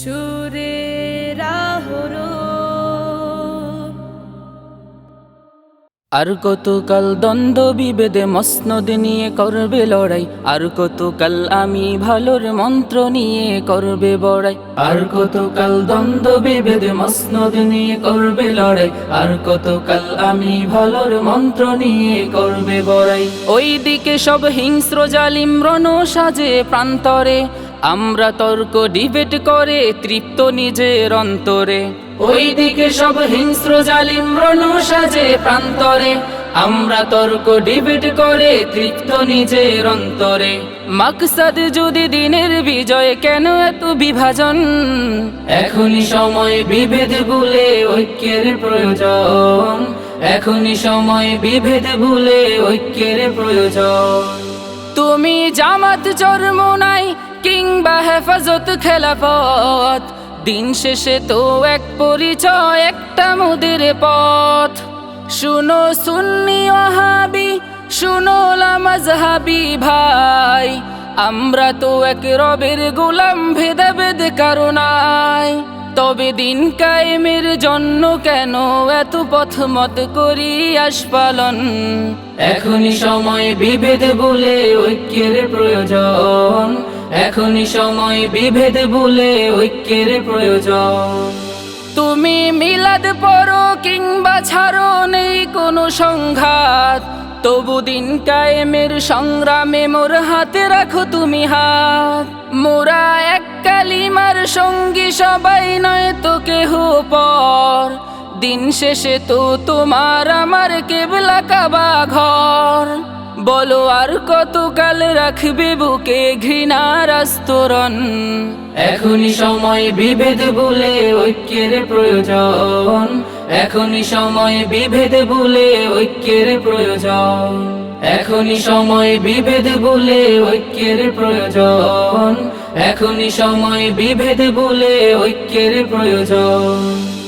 সুরে রাহর আর কতকাল দ্বন্দ্ব বিভেদে মসনদ নিয়ে করবে লড়াই আর কতকাল আমি ভালোর মন্ত্র নিয়ে করবে বড়াই। আর কতকাল দ্বন্দ্ব বিভেদে মসনদ নিয়ে করবে লড়াই আর কতকাল আমি ভালোর মন্ত্র নিয়ে করবে বড়াই। ওই দিকে সব হিংস্র জালিম রণ সাজে প্রান্তরে আমরা তর্ক ডিবেট করে, তৃপ্ত নিজের অন্তরে। ওই দিকে সব হিংস্র জালিম সাজে প্রান্তরে। আমরা তর্ক ডিবেট করে, তৃপ্ত নিজের অন্তরে। মাকসাদ যদি দিনের বিজয়, কেন এত বিভাজন? এখনই সময় বিভেদ ভুলে ঐক্যের প্রয়োজন। এখনই সময় বিভেদ ভুলে ঐক্যের প্রয়োজন। তুমি জামাত জন্ম নাই কিংবা হেফাজত খেলাফত। দিন শেষে তো এক পরিচয়, একটা মুদির পথ। শুনো সুন্নি ওহাবি শুনো লামাজহাবি ভাই। আমরা তো এক রবের গোলাম, ভেদাভেদ কারণাই তবে দিন কায়েমের জন্য কেন এত পথ মত করি আস্পালন এখনই সময় বিভেদ বলে ঐক্যের প্রয়োজন। এখনই সময় বিভেদ বলে ঐক্যের প্রয়োজন। তুমি মিলাদ পড়ো কিংবা ছাড়ো নেই কোনো সংঘাত। তবু দিন কায়েমের সংগ্রামে মোর হাতে রাখো তুমি হাত। মোরা এক কালিমার সঙ্গী, সবাই নয় তো কেহ পর। দিন শেষে তো তোমার আমার কেবলা কাবা ঘর। বলো, আর কতকাল রাখবে বুকে ঘৃণার আস্তরণ এখনই সময় বিভেদ বলে ঐক্যের প্রয়োজন। এখনই সময় বিভেদ বলে ঐক্যের প্রয়োজন। এখনই সময় বিভেদ বলে ঐক্যের প্রয়োজন। এখনই সময় বিভেদ বলে ঐক্যের প্রয়োজন।